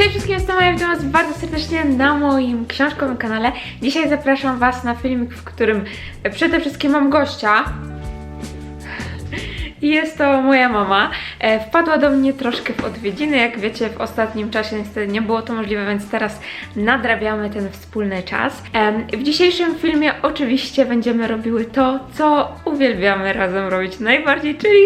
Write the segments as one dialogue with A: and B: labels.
A: Cześć wszystkim, jestem Maja, witam was bardzo serdecznie na moim książkowym kanale. Dzisiaj zapraszam was na filmik, w którym przede wszystkim mam gościa. I jest to moja mama. E, Wpadła do mnie troszkę w odwiedziny. Jak wiecie, w ostatnim czasie niestety nie było to możliwe, więc teraz nadrabiamy ten wspólny czas. W dzisiejszym filmie oczywiście będziemy robiły to, co uwielbiamy razem robić najbardziej, czyli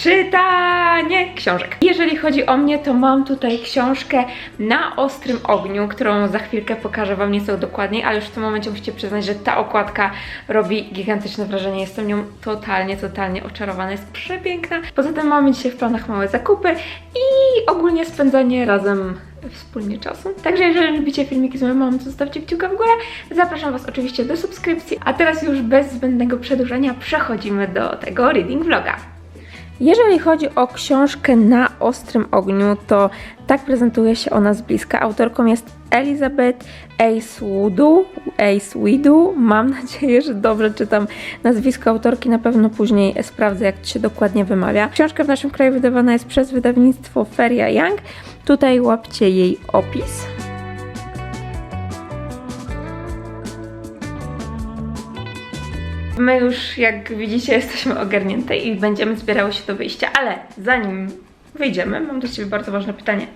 A: czytanie książek. Jeżeli chodzi o mnie, to mam tutaj książkę na ostrym ogniu, którą za chwilkę pokażę Wam nieco dokładniej, ale już w tym momencie musicie przyznać, że ta okładka robi gigantyczne wrażenie. Jestem nią totalnie, totalnie oczarowana. Jest przepiękna. Poza tym mamy dzisiaj w planach małe zakupy i ogólnie spędzanie razem wspólnie czasu. Także jeżeli lubicie filmiki z moją mamą, to zostawcie kciuka w górę. Zapraszam Was oczywiście do subskrypcji. A teraz już bez zbędnego przedłużania przechodzimy do tego reading vloga. Jeżeli chodzi o książkę na ostrym ogniu, to tak prezentuje się ona z bliska. Autorką jest Elizabeth Acewodu. Acewidu. Mam nadzieję, że dobrze czytam nazwisko autorki. Na pewno później sprawdzę, jak to się dokładnie wymawia. Książka w naszym kraju wydawana jest przez wydawnictwo Feria Young. Tutaj łapcie jej opis. My już, jak widzicie, jesteśmy ogarnięte i będziemy zbierały się do wyjścia, ale zanim wyjdziemy, mam do Ciebie bardzo ważne pytanie.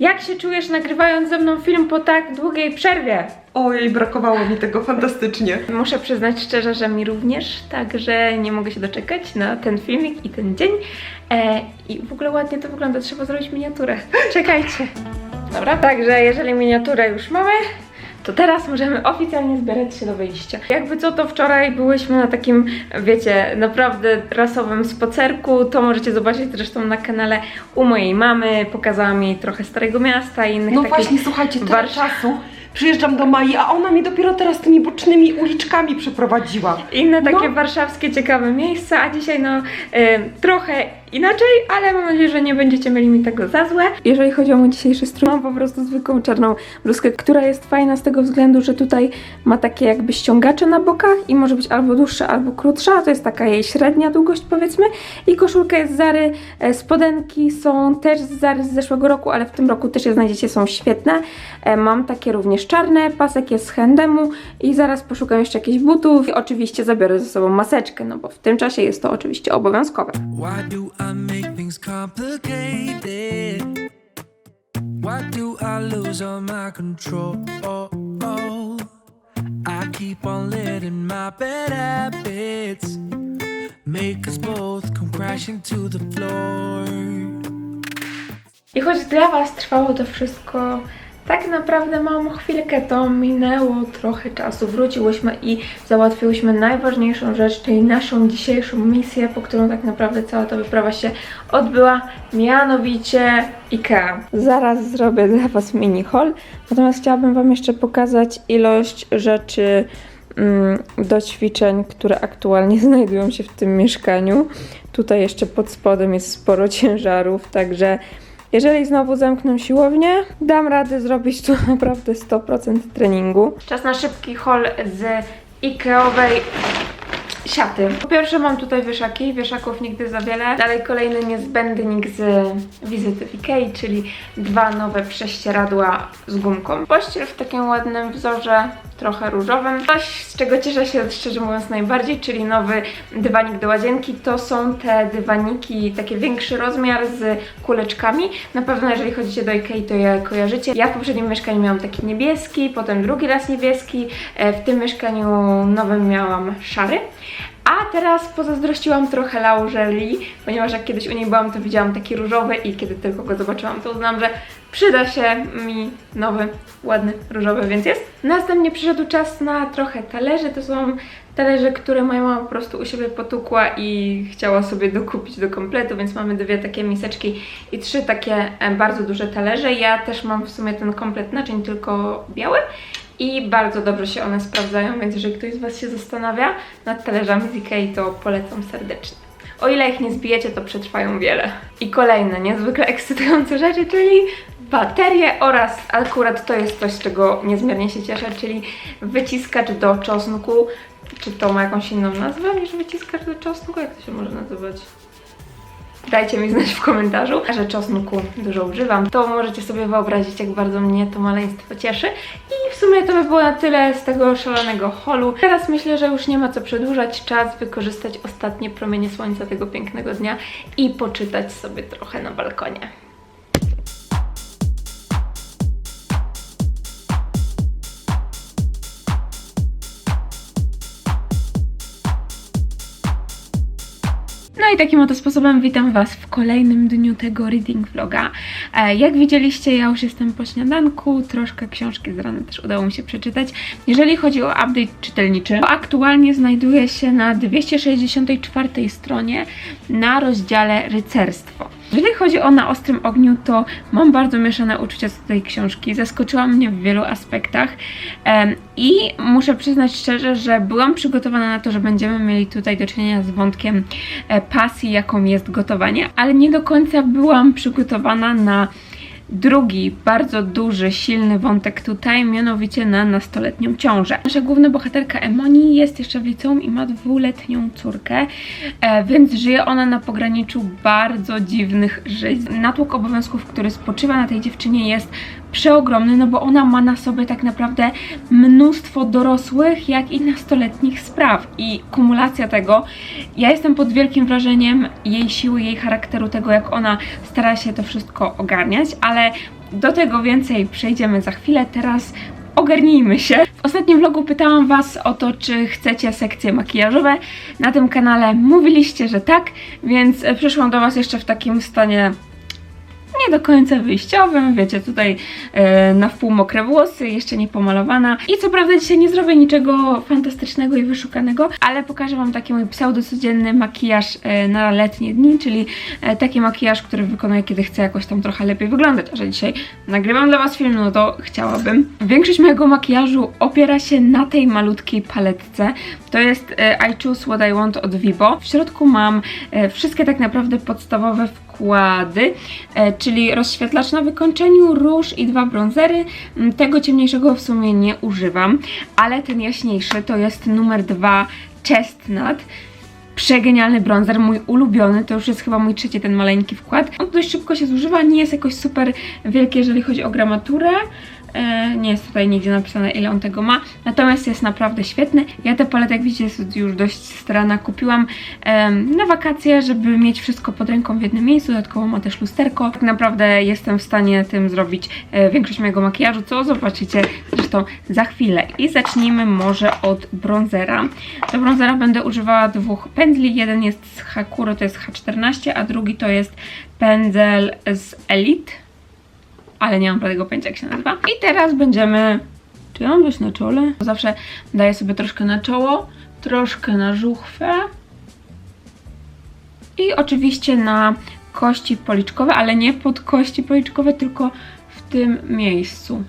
A: Jak się czujesz nagrywając ze mną film po tak długiej przerwie?
B: Ojej, brakowało mi tego fantastycznie.
A: Muszę przyznać szczerze, że mi również, także nie mogę się doczekać na ten filmik i ten dzień. E, I w ogóle ładnie to wygląda, trzeba zrobić miniaturę. Czekajcie. Dobra, także jeżeli miniaturę już mamy, to teraz możemy oficjalnie zbierać się do wyjścia. Jakby co, to wczoraj byłyśmy na takim, wiecie, naprawdę rasowym spacerku. To możecie zobaczyć zresztą na kanale u mojej mamy. Pokazałam jej trochę Starego Miasta i innych
B: No
A: takich
B: właśnie, słuchajcie, tyle
A: Warsz-
B: czasu. Przyjeżdżam do Mai, a ona mnie dopiero teraz tymi bocznymi uliczkami przeprowadziła.
A: inne takie
B: No.
A: warszawskie ciekawe miejsca, a dzisiaj no e, trochę inaczej, ale mam nadzieję, że nie będziecie mieli mi tego za złe. Jeżeli chodzi o mój dzisiejszy strój, mam po prostu zwykłą czarną bluzkę, która jest fajna z tego względu, że tutaj ma takie jakby ściągacze na bokach i może być albo dłuższa, albo krótsza, to jest taka jej średnia długość powiedzmy i koszulka jest z Zary, e, spodenki są też z Zary z zeszłego roku, ale w tym roku też je znajdziecie, są świetne. E, Mam takie również czarne, pasek jest z Handemu i zaraz poszukam jeszcze jakichś butów i oczywiście zabiorę ze sobą maseczkę, no bo w tym czasie jest to oczywiście obowiązkowe.
C: Why do I make things complicated? Why do I lose all my control? I keep on letting my bad habits make us both come crashing to the floor.
A: I choć dla Was trwało to wszystko tak naprawdę małą chwilkę, to minęło trochę czasu. Wróciłyśmy i załatwiłyśmy najważniejszą rzecz, czyli naszą dzisiejszą misję, po którą tak naprawdę cała ta wyprawa się odbyła, mianowicie IKEA. Zaraz zrobię dla Was mini haul, natomiast chciałabym Wam jeszcze pokazać ilość rzeczy mm, do ćwiczeń, które aktualnie znajdują się w tym mieszkaniu. Tutaj jeszcze pod spodem jest sporo ciężarów, także jeżeli znowu zamknę siłownię, dam radę zrobić tu naprawdę 100% treningu. Czas na szybki haul z Ikeowej siaty. Po pierwsze mam tutaj wieszaki, wieszaków nigdy za wiele. Dalej kolejny niezbędnik z wizyty w Ikei, czyli dwa nowe prześcieradła z gumką. Pościel w takim ładnym wzorze, trochę różowym. Coś, z czego cieszę się szczerze mówiąc najbardziej, czyli nowy dywanik do łazienki. To są te dywaniki, taki większy rozmiar z kuleczkami. Na pewno jeżeli chodzicie do Ikei, to je kojarzycie. Ja w poprzednim mieszkaniu miałam taki niebieski, potem drugi raz niebieski. E, W tym mieszkaniu nowym miałam szary. A teraz pozazdrościłam trochę Laureli, ponieważ jak kiedyś u niej byłam, to widziałam taki różowy i kiedy tylko go zobaczyłam, to uznałam, że przyda się mi nowy, ładny, różowy, więc jest. Następnie przyszedł czas na trochę talerzy. To są talerze, które moja mama po prostu u siebie potukła i chciała sobie dokupić do kompletu, więc mamy dwie takie miseczki i trzy takie e, bardzo duże talerze. Ja też mam w sumie ten komplet naczyń, tylko biały i bardzo dobrze się one sprawdzają, więc jeżeli ktoś z Was się zastanawia nad talerzami z Ikei, to polecam serdecznie. O ile ich nie zbijecie, to przetrwają wiele. I kolejne niezwykle ekscytujące rzeczy, czyli baterie oraz akurat to jest coś, z czego niezmiernie się cieszę, czyli wyciskacz do czosnku. Czy to ma jakąś inną nazwę niż wyciskacz do czosnku? Jak to się może nazywać? Dajcie mi znać w komentarzu, że czosnku dużo używam. To możecie sobie wyobrazić, jak bardzo mnie to maleństwo cieszy. I sumie to by było na tyle z tego szalonego holu. Teraz myślę, że już nie ma co przedłużać. Czas wykorzystać ostatnie promienie słońca tego pięknego dnia i poczytać sobie trochę na balkonie. Takim oto sposobem witam Was w kolejnym dniu tego reading vloga. E, Jak widzieliście, ja już jestem po śniadanku, troszkę książki z rana też udało mi się przeczytać. Jeżeli chodzi o update czytelniczy, to aktualnie znajduje się na 264 stronie na rozdziale rycerstwo. Jeżeli chodzi o Na Ostrym Ogniu, to mam bardzo mieszane uczucia do tej książki. Zaskoczyła mnie w wielu aspektach i muszę przyznać szczerze, że byłam przygotowana na to, że będziemy mieli tutaj do czynienia z wątkiem e, pasji, jaką jest gotowanie, ale nie do końca byłam przygotowana na drugi, bardzo duży, silny wątek tutaj, mianowicie na nastoletnią ciążę. Nasza główna bohaterka Emoni jest jeszcze w liceum i ma dwuletnią córkę, e, więc żyje ona na pograniczu bardzo dziwnych żyć. Natłok obowiązków, który spoczywa na tej dziewczynie jest przeogromny, no bo ona ma na sobie tak naprawdę mnóstwo dorosłych, jak i nastoletnich spraw i kumulacja tego, ja jestem pod wielkim wrażeniem jej siły, jej charakteru, tego jak ona stara się to wszystko ogarniać, ale do tego więcej przejdziemy za chwilę. Teraz ogarnijmy się. W ostatnim vlogu pytałam Was o to, czy chcecie sekcje makijażowe. Na tym kanale mówiliście, że tak, więc przyszłam do Was jeszcze w takim stanie do końca wyjściowym, wiecie, tutaj e, na wpół mokre włosy, jeszcze nie pomalowana. I co prawda dzisiaj nie zrobię niczego fantastycznego i wyszukanego, ale pokażę Wam taki mój pseudo-codzienny makijaż e, na letnie dni, czyli e, taki makijaż, który wykonuję, kiedy chcę jakoś tam trochę lepiej wyglądać. A że dzisiaj nagrywam dla Was film, no to chciałabym. Większość mojego makijażu opiera się na tej malutkiej paletce. To jest e, I Choose What I Want od Vibo. W środku mam e, wszystkie tak naprawdę podstawowe e, czyli rozświetlacz na wykończeniu, róż i dwa bronzery. Mm, Tego ciemniejszego w sumie nie używam, ale ten jaśniejszy to jest numer dwa Chestnut. Przegenialny bronzer, mój ulubiony, to już jest chyba mój trzeci ten maleńki wkład. On dość szybko się zużywa, nie jest jakoś super wielki, jeżeli chodzi o gramaturę. E, nie jest tutaj nigdzie napisane ile on tego ma, natomiast jest naprawdę świetny. Ja tę paletę, jak widzicie, jest już dość strana. Kupiłam na wakacje, żeby mieć wszystko pod ręką w jednym miejscu, dodatkowo ma też lusterko. Tak naprawdę jestem w stanie tym zrobić e, większość mojego makijażu, co zobaczycie zresztą za chwilę. I zacznijmy może od bronzera. Do bronzera będę używała dwóch pędzli. Jeden jest z Hakuro, to jest H14, a drugi to jest pędzel z Elite ale nie mam żadnego pojęcia jak się nazywa. I teraz będziemy... Czy ja mam być na czole? Zawsze daję sobie troszkę na czoło, troszkę na żuchwę i oczywiście na kości policzkowe, ale nie pod kości policzkowe, tylko w tym miejscu.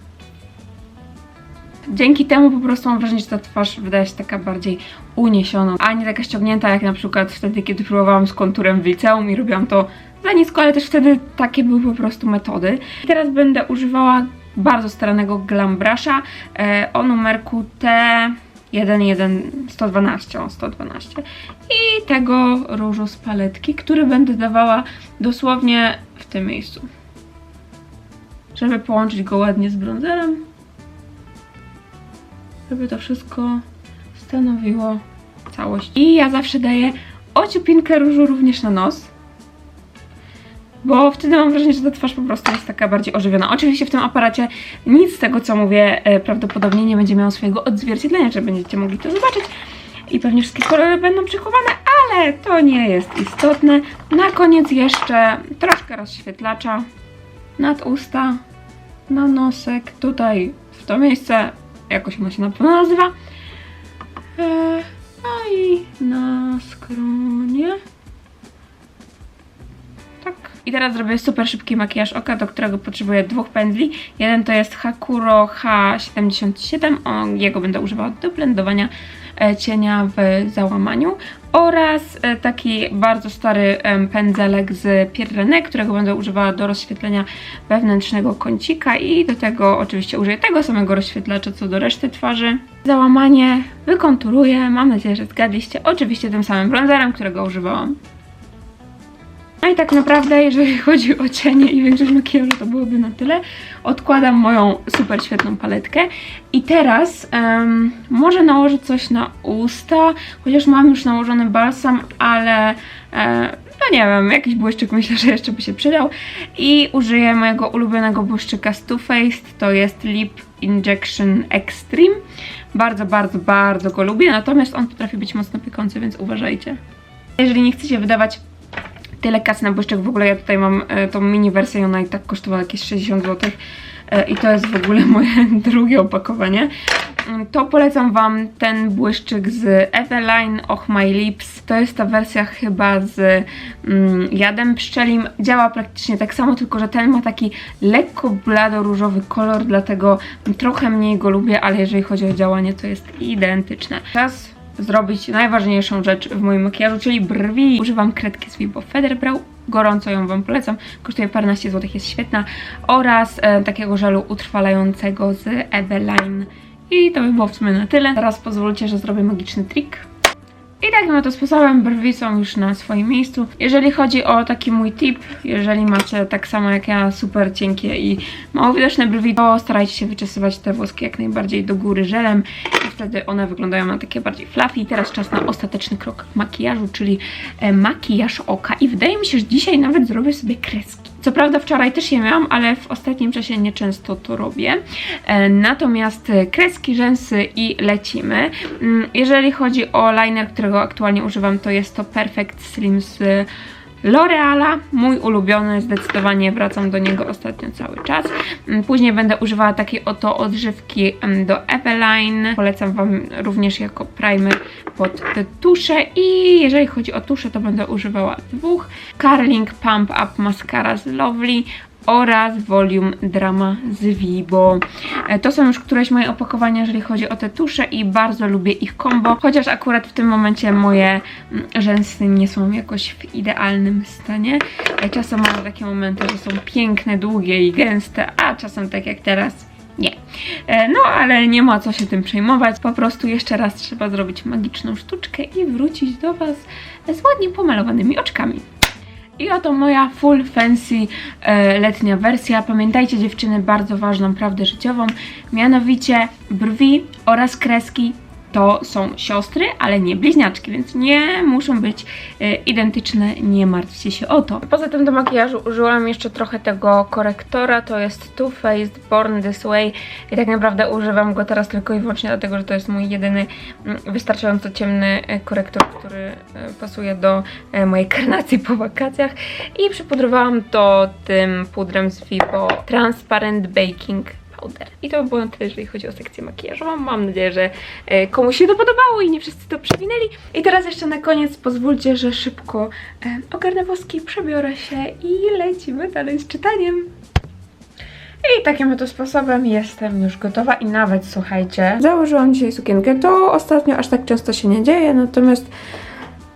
A: Dzięki temu po prostu mam wrażenie, że ta twarz wydaje się taka bardziej uniesiona, a nie taka ściągnięta jak na przykład wtedy, kiedy próbowałam z konturem w liceum i robiłam to za nisko, ale też wtedy takie były po prostu metody. I teraz będę używała bardzo staranego Glam Brusha e, o numerku T 111, o 112 i tego różu z paletki, który będę dawała dosłownie w tym miejscu, żeby połączyć go ładnie z bronzerem żeby to wszystko stanowiło całość. I ja zawsze daję ociupinkę różu również na nos, bo wtedy mam wrażenie, że ta twarz po prostu jest taka bardziej ożywiona. Oczywiście w tym aparacie nic z tego, co mówię, e, prawdopodobnie nie będzie miało swojego odzwierciedlenia, że będziecie mogli to zobaczyć. I pewnie wszystkie kolory będą przechowane, ale to nie jest istotne. Na koniec jeszcze troszkę rozświetlacza nad usta, na nosek, tutaj w to miejsce, jakoś ono się na pewno nazywa. E, no i na skronie. Tak. I teraz zrobię super szybki makijaż oka, do którego potrzebuję dwóch pędzli. Jeden to jest Hakuro H77, o, jego będę używała do blendowania e, cienia w załamaniu oraz e, taki bardzo stary pędzelek z Pierrenne, którego będę używała do rozświetlenia wewnętrznego kącika i do tego oczywiście użyję tego samego rozświetlacza co do reszty twarzy. Załamanie wykonturuję, mam nadzieję, że zgadliście, oczywiście tym samym bronzerem, którego używałam No i tak naprawdę, jeżeli chodzi o cienie i większość makijażu, to byłoby na tyle. Odkładam moją super świetną paletkę i teraz em, może nałożę coś na usta, chociaż mam już nałożony balsam, ale e, no nie wiem, jakiś błyszczyk myślę, że jeszcze by się przydał i użyję mojego ulubionego błyszczyka z Too Faced, to jest Lip Injection Extreme. Bardzo, bardzo, bardzo go lubię, natomiast on potrafi być mocno piekący, więc uważajcie. Jeżeli nie chcecie wydawać tyle kasy na błyszczyk, w ogóle ja tutaj mam e, tą mini wersję, ona i tak kosztowała jakieś 60 zł e, i to jest w ogóle moje drugie opakowanie, Mm, to polecam Wam ten błyszczyk z Eveline Och My Lips. To jest ta wersja chyba z mm, jadem pszczelim. Działa praktycznie tak samo, tylko że ten ma taki lekko blado-różowy kolor, dlatego trochę mniej go lubię, ale jeżeli chodzi o działanie, to jest identyczne. Czas zrobić najważniejszą rzecz w moim makijażu, czyli brwi. Używam kredki z Vibo Featherbrow. Gorąco ją Wam polecam. Kosztuje paręnaście złotych, jest świetna. Oraz e, takiego żelu utrwalającego z Eveline. I to by było w sumie na tyle. Teraz pozwólcie, że zrobię magiczny trik. I takim oto sposobem brwi są już na swoim miejscu. Jeżeli chodzi o taki mój tip, jeżeli macie tak samo jak ja super cienkie i mało widoczne brwi, to starajcie się wyczesywać te włoski jak najbardziej do góry żelem wtedy one wyglądają na takie bardziej fluffy. Teraz czas na ostateczny krok makijażu, czyli e, makijaż oka i wydaje mi się, że dzisiaj nawet zrobię sobie kreski. Co prawda wczoraj też je miałam, ale w ostatnim czasie nieczęsto to robię. E, natomiast e, kreski, rzęsy i lecimy. Mm, Jeżeli chodzi o liner, którego aktualnie używam, to jest to Perfect Slim z L'Oreala, mój ulubiony, zdecydowanie wracam do niego ostatnio cały czas. Mm, Później będę używała takiej oto odżywki em, do Eveline. Polecam Wam również jako primer pod tusze i jeżeli chodzi o tusze, to będę używała dwóch. Carling Pump Up Mascara z Lovely oraz Volume Drama z Vibo. E, To są już któreś moje opakowania, jeżeli chodzi o te tusze i bardzo lubię ich combo, chociaż akurat w tym momencie moje mm, rzęsy nie są jakoś w idealnym stanie. E, Czasem mam takie momenty, że są piękne, długie i gęste, a czasem tak jak teraz nie. E, No, ale nie ma co się tym przejmować. Po prostu jeszcze raz trzeba zrobić magiczną sztuczkę i wrócić do Was z ładnie pomalowanymi oczkami. I oto moja full fancy e, letnia wersja. Pamiętajcie dziewczyny, bardzo ważną prawdę życiową, mianowicie brwi oraz kreski to są siostry, ale nie bliźniaczki, więc nie muszą być e, identyczne, nie martwcie się o to. Poza tym do makijażu użyłam jeszcze trochę tego korektora, to jest Too Faced Born This Way i tak naprawdę używam go teraz tylko i wyłącznie dlatego, że to jest mój jedyny mm, wystarczająco ciemny e, korektor, który e, pasuje do mojej karnacji po wakacjach i przypudrowałam to tym pudrem z Vivo Transparent Baking Powder. I to by było na tyle, jeżeli chodzi o sekcję makijażową. Mam nadzieję, że e, komuś się to podobało i nie wszyscy to przewinęli. I teraz jeszcze na koniec pozwólcie, że szybko e, ogarnę woski, przebiorę się i lecimy dalej z czytaniem. I takim oto sposobem jestem już gotowa i nawet słuchajcie, założyłam dzisiaj sukienkę. To ostatnio aż tak często się nie dzieje, natomiast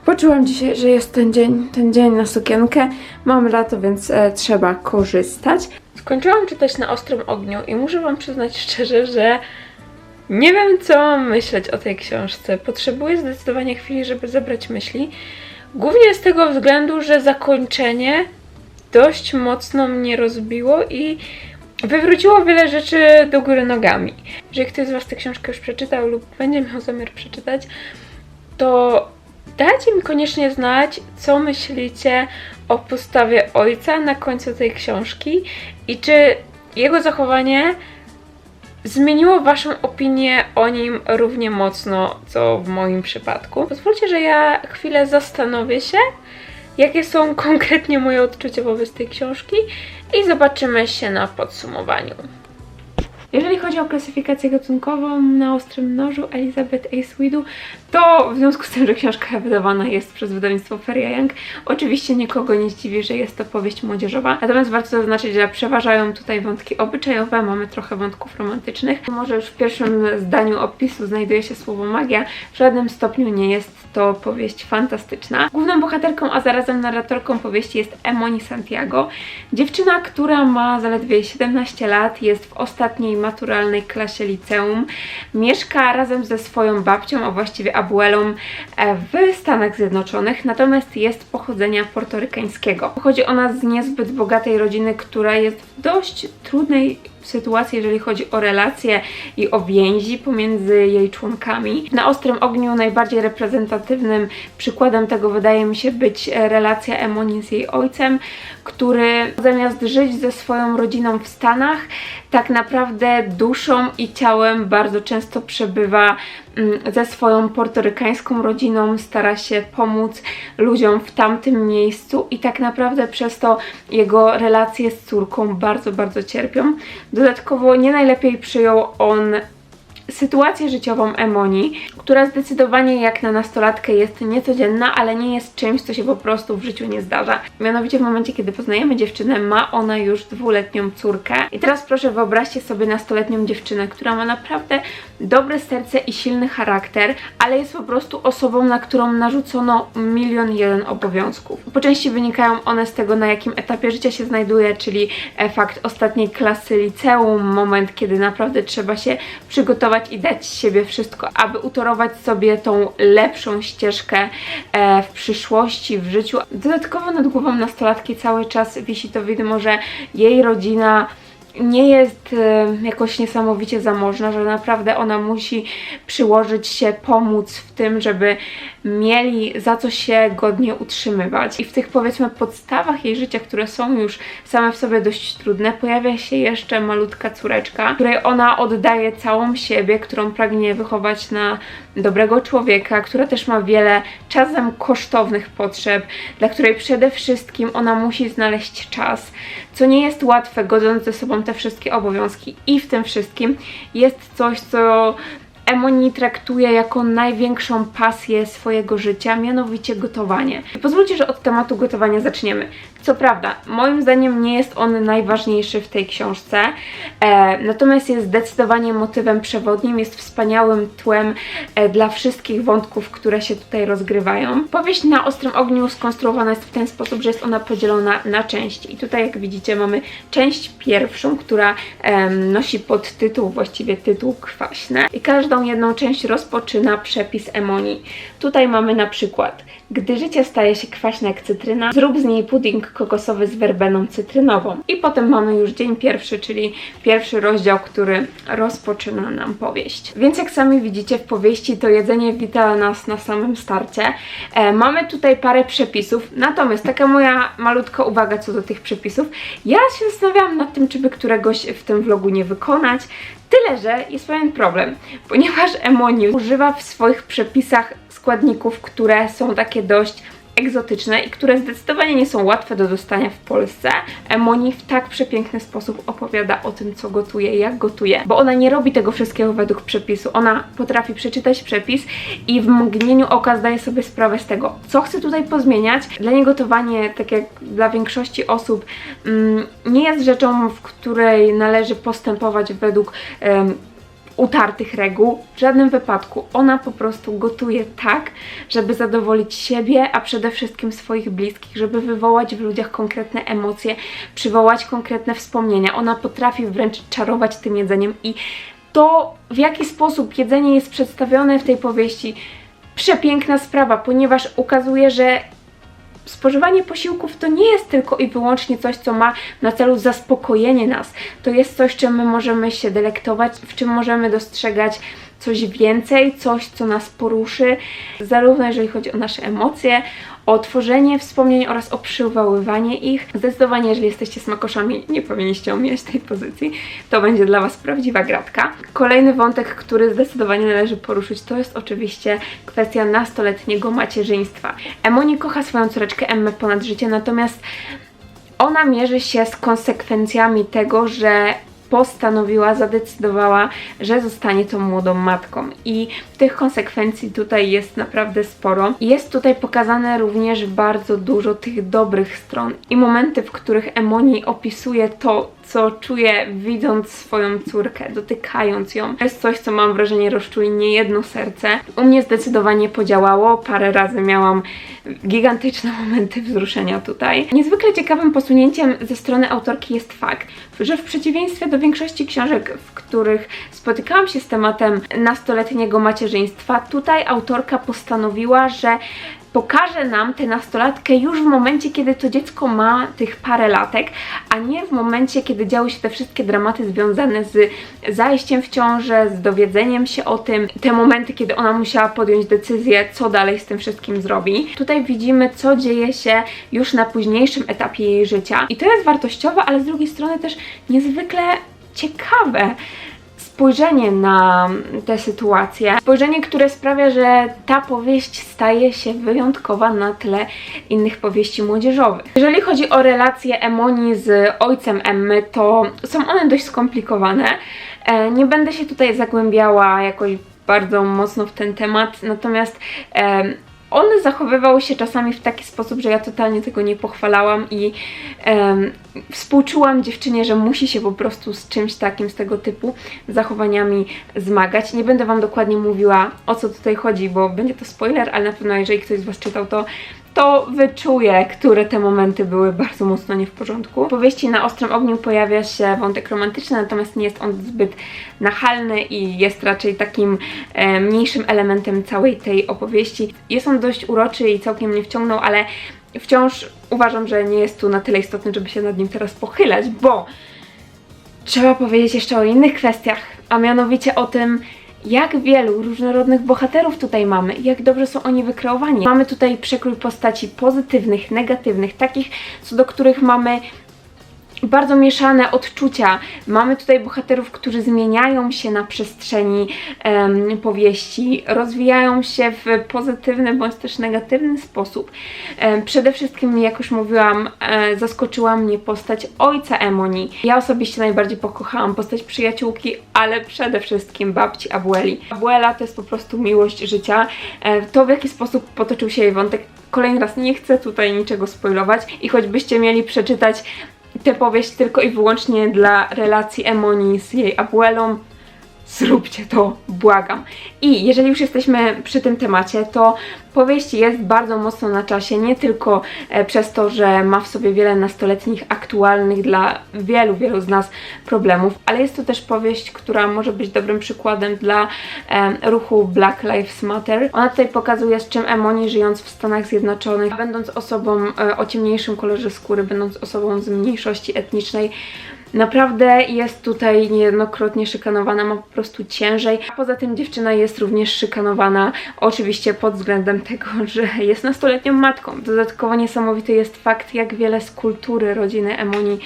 A: poczułam dzisiaj, że jest ten dzień, ten dzień na sukienkę. Mam lato, więc e, trzeba korzystać. Skończyłam czytać na ostrym ogniu i muszę wam przyznać szczerze, że nie wiem co mam myśleć o tej książce. Potrzebuję zdecydowanie chwili, żeby zebrać myśli. Głównie z tego względu, że zakończenie dość mocno mnie rozbiło i wywróciło wiele rzeczy do góry nogami. Jeżeli ktoś z Was tę książkę już przeczytał lub będzie miał zamiar przeczytać, to dajcie mi koniecznie znać, co myślicie o postawie ojca na końcu tej książki i czy jego zachowanie zmieniło Waszą opinię o nim równie mocno, co w moim przypadku. Pozwólcie, że ja chwilę zastanowię się, jakie są konkretnie moje odczucia wobec tej książki i zobaczymy się na podsumowaniu. Jeżeli chodzi o klasyfikację gatunkową na ostrym nożu Elizabeth A. Swidu, to w związku z tym, że książka wydawana jest przez wydawnictwo Feria Young, oczywiście nikogo nie zdziwi, że jest to powieść młodzieżowa. Natomiast warto zaznaczyć, że przeważają tutaj wątki obyczajowe, mamy trochę wątków romantycznych. Może już w pierwszym zdaniu opisu znajduje się słowo magia. W żadnym stopniu nie jest to powieść fantastyczna. Główną bohaterką, a zarazem narratorką powieści jest Emoni Santiago. Dziewczyna, która ma zaledwie 17 lat, jest w ostatniej maturalnej klasie liceum. Mieszka razem ze swoją babcią, a właściwie abuelą e, w Stanach Zjednoczonych, natomiast jest pochodzenia portorykańskiego. Pochodzi ona z niezbyt bogatej rodziny, która jest w dość trudnej sytuacji, jeżeli chodzi o relacje i o więzi pomiędzy jej członkami. Na ostrym ogniu najbardziej reprezentatywnym przykładem tego wydaje mi się być relacja Emoni z jej ojcem, który zamiast żyć ze swoją rodziną w Stanach, tak naprawdę duszą i ciałem bardzo często przebywa mm, ze swoją portorykańską rodziną, stara się pomóc ludziom w tamtym miejscu i tak naprawdę przez to jego relacje z córką bardzo, bardzo cierpią. Dodatkowo nie najlepiej przyjął on sytuację życiową Emoni, która zdecydowanie jak na nastolatkę jest niecodzienna, ale nie jest czymś, co się po prostu w życiu nie zdarza. Mianowicie w momencie, kiedy poznajemy dziewczynę, ma ona już dwuletnią córkę. I teraz proszę wyobraźcie sobie nastoletnią dziewczynę, która ma naprawdę dobre serce i silny charakter, ale jest po prostu osobą, na którą narzucono milion jeden obowiązków. Po części wynikają one z tego, na jakim etapie życia się znajduje, czyli e, fakt ostatniej klasy liceum, moment, kiedy naprawdę trzeba się przygotować i dać z siebie wszystko, aby utorować sobie tą lepszą ścieżkę e, w przyszłości, w życiu. Dodatkowo nad głową nastolatki cały czas wisi to widmo, że jej rodzina nie jest e, jakoś niesamowicie zamożna, że naprawdę ona musi przyłożyć się, pomóc w tym, żeby mieli za co się godnie utrzymywać. I w tych powiedzmy podstawach jej życia, które są już same w sobie dość trudne, pojawia się jeszcze malutka córeczka, której ona oddaje całą siebie, którą pragnie wychować na dobrego człowieka, która też ma wiele czasem kosztownych potrzeb, dla której przede wszystkim ona musi znaleźć czas, co nie jest łatwe, godząc ze sobą te wszystkie obowiązki. I w tym wszystkim jest coś, co Emoni traktuje jako największą pasję swojego życia, mianowicie gotowanie. Pozwólcie, że od tematu gotowania zaczniemy. Co prawda, moim zdaniem nie jest on najważniejszy w tej książce, e, natomiast jest zdecydowanie motywem przewodnim, jest wspaniałym tłem e, dla wszystkich wątków, które się tutaj rozgrywają. Powieść na ostrym ogniu skonstruowana jest w ten sposób, że jest ona podzielona na części. I tutaj, jak widzicie, mamy część pierwszą, która em, nosi podtytuł, właściwie tytuł kwaśne. I każdą jedną część rozpoczyna przepis Emoni. Tutaj mamy na przykład gdy życie staje się kwaśne jak cytryna, zrób z niej pudding kokosowy z werbeną cytrynową. I potem mamy już dzień pierwszy, czyli pierwszy rozdział, który rozpoczyna nam powieść. Więc jak sami widzicie w powieści, to jedzenie wita nas na samym starcie. E, mamy tutaj parę przepisów, natomiast taka moja malutka uwaga co do tych przepisów. Ja się zastanawiałam nad tym, czy by któregoś w tym vlogu nie wykonać. Tyle, że jest pewien problem, ponieważ Emoni używa w swoich przepisach składników, które są takie dość egzotyczne i które zdecydowanie nie są łatwe do dostania w Polsce. Emoni w tak przepiękny sposób opowiada o tym, co gotuje, jak gotuje, bo ona nie robi tego wszystkiego według przepisu. Ona potrafi przeczytać przepis i w mgnieniu oka zdaje sobie sprawę z tego, co chce tutaj pozmieniać. Dla niej gotowanie, tak jak dla większości osób, mm, nie jest rzeczą, w której należy postępować według utartych reguł. W żadnym wypadku. Ona po prostu gotuje tak, żeby zadowolić siebie, a przede wszystkim swoich bliskich, żeby wywołać w ludziach konkretne emocje, przywołać konkretne wspomnienia. Ona potrafi wręcz czarować tym jedzeniem i to, w jaki sposób jedzenie jest przedstawione w tej powieści, przepiękna sprawa, ponieważ ukazuje, że spożywanie posiłków to nie jest tylko i wyłącznie coś, co ma na celu zaspokojenie nas. To jest coś, czym my możemy się delektować, w czym możemy dostrzegać coś więcej, coś, co nas poruszy, zarówno jeżeli chodzi o nasze emocje, o tworzenie wspomnień oraz o przywoływanie ich. Zdecydowanie, jeżeli jesteście smakoszami, nie powinniście omijać tej pozycji. To będzie dla Was prawdziwa gratka. Kolejny wątek, który zdecydowanie należy poruszyć, to jest oczywiście kwestia nastoletniego macierzyństwa. Emoni kocha swoją córeczkę Emmę ponad życie, natomiast ona mierzy się z konsekwencjami tego, że postanowiła, zadecydowała, że zostanie tą młodą matką. I tych konsekwencji tutaj jest naprawdę sporo. Jest tutaj pokazane również bardzo dużo tych dobrych stron i momenty, w których Emoni opisuje to, co czuję widząc swoją córkę, dotykając ją. To jest coś, co mam wrażenie rozczuli nie jedno serce. U mnie zdecydowanie podziałało. Parę razy miałam gigantyczne momenty wzruszenia tutaj. Niezwykle ciekawym posunięciem ze strony autorki jest fakt, że w przeciwieństwie do większości książek, w których spotykałam się z tematem nastoletniego macierzyństwa, tutaj autorka postanowiła, że pokaże nam tę nastolatkę już w momencie, kiedy to dziecko ma tych parę latek, a nie w momencie, kiedy działy się te wszystkie dramaty związane z zajściem w ciążę, z dowiedzeniem się o tym, te momenty, kiedy ona musiała podjąć decyzję, co dalej z tym wszystkim zrobi. Tutaj widzimy, co dzieje się już na późniejszym etapie jej życia i to jest wartościowe, ale z drugiej strony też niezwykle ciekawe spojrzenie na tę sytuację. Spojrzenie, które sprawia, że ta powieść staje się wyjątkowa na tle innych powieści młodzieżowych. Jeżeli chodzi o relacje Emoni z ojcem Emmy, to są one dość skomplikowane. E, Nie będę się tutaj zagłębiała jakoś bardzo mocno w ten temat, natomiast on zachowywał się czasami w taki sposób, że ja totalnie tego nie pochwalałam i em, współczułam dziewczynie, że musi się po prostu z czymś takim, z tego typu zachowaniami zmagać. Nie będę Wam dokładnie mówiła o co tutaj chodzi, bo będzie to spoiler, ale na pewno jeżeli ktoś z Was czytał, to to wyczuje, które te momenty były bardzo mocno nie w porządku. W powieści na Ostrym Ogniu pojawia się wątek romantyczny, natomiast nie jest on zbyt nachalny i jest raczej takim e, mniejszym elementem całej tej opowieści. Jest on dość uroczy i całkiem mnie wciągnął, ale wciąż uważam, że nie jest tu na tyle istotny, żeby się nad nim teraz pochylać, bo trzeba powiedzieć jeszcze o innych kwestiach, a mianowicie o tym, jak wielu różnorodnych bohaterów tutaj mamy jak dobrze są oni wykreowani. Mamy tutaj przekrój postaci pozytywnych, negatywnych, takich, co do których mamy bardzo mieszane odczucia. Mamy tutaj bohaterów, którzy zmieniają się na przestrzeni powieści, rozwijają się w pozytywny bądź też negatywny sposób. Przede wszystkim, jak już mówiłam, e, zaskoczyła mnie postać ojca Emoni. Ja osobiście najbardziej pokochałam postać przyjaciółki, ale przede wszystkim babci Abueli. Abuela to jest po prostu miłość życia. E, to, w jaki sposób potoczył się jej wątek, kolejny raz nie chcę tutaj niczego spoilować i choćbyście mieli przeczytać tę powieść tylko i wyłącznie dla relacji Emoni z jej abuelą, zróbcie to, błagam. I jeżeli już jesteśmy przy tym temacie, to powieść jest bardzo mocno na czasie, nie tylko e, przez to, że ma w sobie wiele nastoletnich, aktualnych dla wielu, wielu z nas problemów, ale jest to też powieść, która może być dobrym przykładem dla e, ruchu Black Lives Matter. Ona tutaj pokazuje, z czym Emoni żyjąc w Stanach Zjednoczonych, będąc osobą e, o ciemniejszym kolorze skóry, będąc osobą z mniejszości etnicznej, Naprawdę jest tutaj niejednokrotnie szykanowana, ma po prostu ciężej. A poza tym dziewczyna jest również szykanowana, oczywiście pod względem tego, że jest nastoletnią matką. Dodatkowo niesamowity jest fakt, jak wiele z kultury rodziny Emoni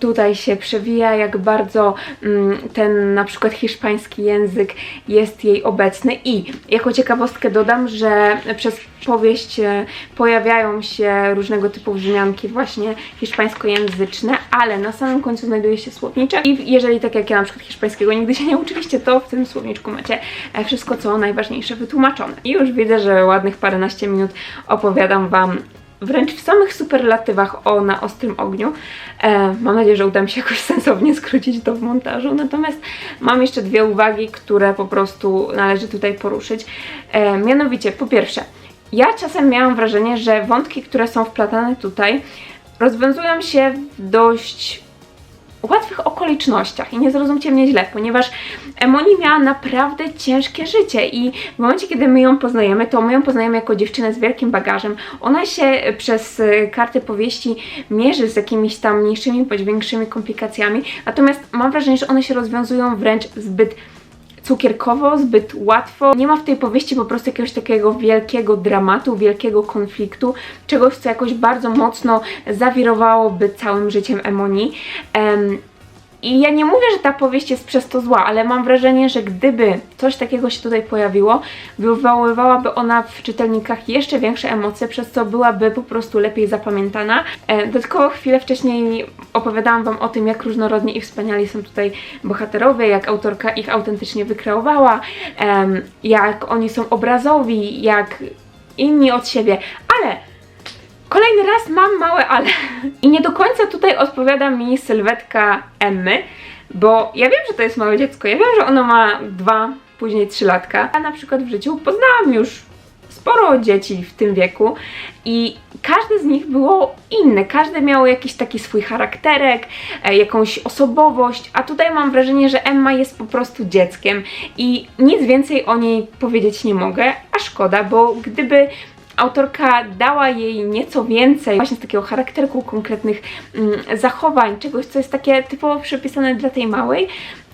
A: tutaj się przewija, jak bardzo mm, ten na przykład hiszpański język jest jej obecny i jako ciekawostkę dodam, że przez powieść e, pojawiają się różnego typu wzmianki właśnie hiszpańskojęzyczne, ale na samym końcu znajduje się słowniczek i jeżeli tak jak ja na przykład hiszpańskiego nigdy się nie uczyliście, to w tym słowniczku macie e, wszystko co najważniejsze wytłumaczone. I już widzę, że ładnych paręnaście minut opowiadam Wam wręcz w samych superlatywach o Na Ostrym Ogniu. E, mam nadzieję, że uda mi się jakoś sensownie skrócić to w montażu. Natomiast mam jeszcze dwie uwagi, które po prostu należy tutaj poruszyć. E, mianowicie, po pierwsze, ja czasem miałam wrażenie, że wątki, które są wplatane tutaj, rozwiązują się w dość łatwych okolicznościach i nie zrozumcie mnie źle, ponieważ Emoni miała naprawdę ciężkie życie i w momencie, kiedy my ją poznajemy, to my ją poznajemy jako dziewczynę z wielkim bagażem. Ona się przez e, karty powieści mierzy z jakimiś tam mniejszymi bądź większymi komplikacjami, natomiast mam wrażenie, że one się rozwiązują wręcz zbyt cukierkowo, zbyt łatwo. Nie ma w tej powieści po prostu jakiegoś takiego wielkiego dramatu, wielkiego konfliktu, czegoś, co jakoś bardzo mocno zawirowałoby całym życiem Emoni. Em, i ja nie mówię, że ta powieść jest przez to zła, ale mam wrażenie, że gdyby coś takiego się tutaj pojawiło, wywoływałaby ona w czytelnikach jeszcze większe emocje, przez co byłaby po prostu lepiej zapamiętana. E, dodatkowo chwilę wcześniej opowiadałam Wam o tym, jak różnorodni i wspaniali są tutaj bohaterowie, jak autorka ich autentycznie wykreowała, jak oni są obrazowi, jak inni od siebie, ale kolejny raz mam małe ale. I nie do końca tutaj odpowiada mi sylwetka Emmy, bo ja wiem, że to jest małe dziecko, ja wiem, że ono ma dwa, później trzy latka. Ja na przykład w życiu poznałam już sporo dzieci w tym wieku i każde z nich było inne, każde miało jakiś taki swój charakterek, e, jakąś osobowość, a tutaj mam wrażenie, że Emma jest po prostu dzieckiem i nic więcej o niej powiedzieć nie mogę, a szkoda, bo gdyby autorka dała jej nieco więcej właśnie z takiego charakterku, konkretnych mm, zachowań, czegoś, co jest takie typowo przypisane dla tej małej,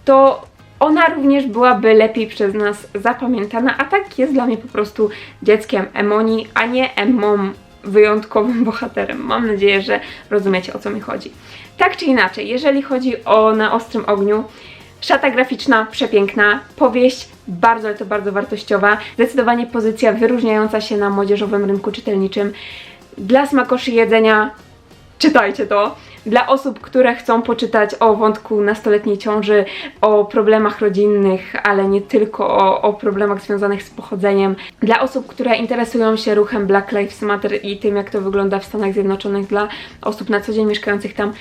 A: to ona również byłaby lepiej przez nas zapamiętana, a tak jest dla mnie po prostu dzieckiem Emoni, a nie Emmą wyjątkowym bohaterem. Mam nadzieję, że rozumiecie o co mi chodzi. Tak czy inaczej, jeżeli chodzi o Na Ostrym Ogniu, Szata graficzna, przepiękna, powieść bardzo, ale to bardzo wartościowa, zdecydowanie pozycja wyróżniająca się na młodzieżowym rynku czytelniczym. Dla smakoszy jedzenia czytajcie to. Dla osób, które chcą poczytać o wątku nastoletniej ciąży, o problemach rodzinnych, ale nie tylko o, o problemach związanych z pochodzeniem. Dla osób, które interesują się ruchem Black Lives Matter i tym, jak to wygląda w Stanach Zjednoczonych dla osób na co dzień mieszkających tam.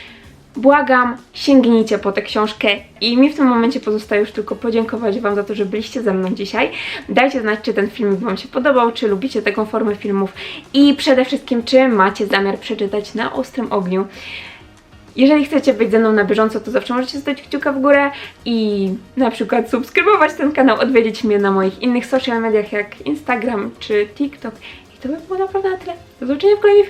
A: Błagam, sięgnijcie po tę książkę i mi w tym momencie pozostaje już tylko podziękować Wam za to, że byliście ze mną dzisiaj. Dajcie znać, czy ten filmik Wam się podobał, czy lubicie taką formę filmów i przede wszystkim, czy macie zamiar przeczytać na Ostrym Ogniu. Jeżeli chcecie być ze mną na bieżąco, to zawsze możecie zostawić kciuka w górę i na przykład subskrybować ten kanał, odwiedzić mnie na moich innych social mediach jak Instagram czy TikTok. I to by było naprawdę na tyle. Do zobaczenia w kolejnych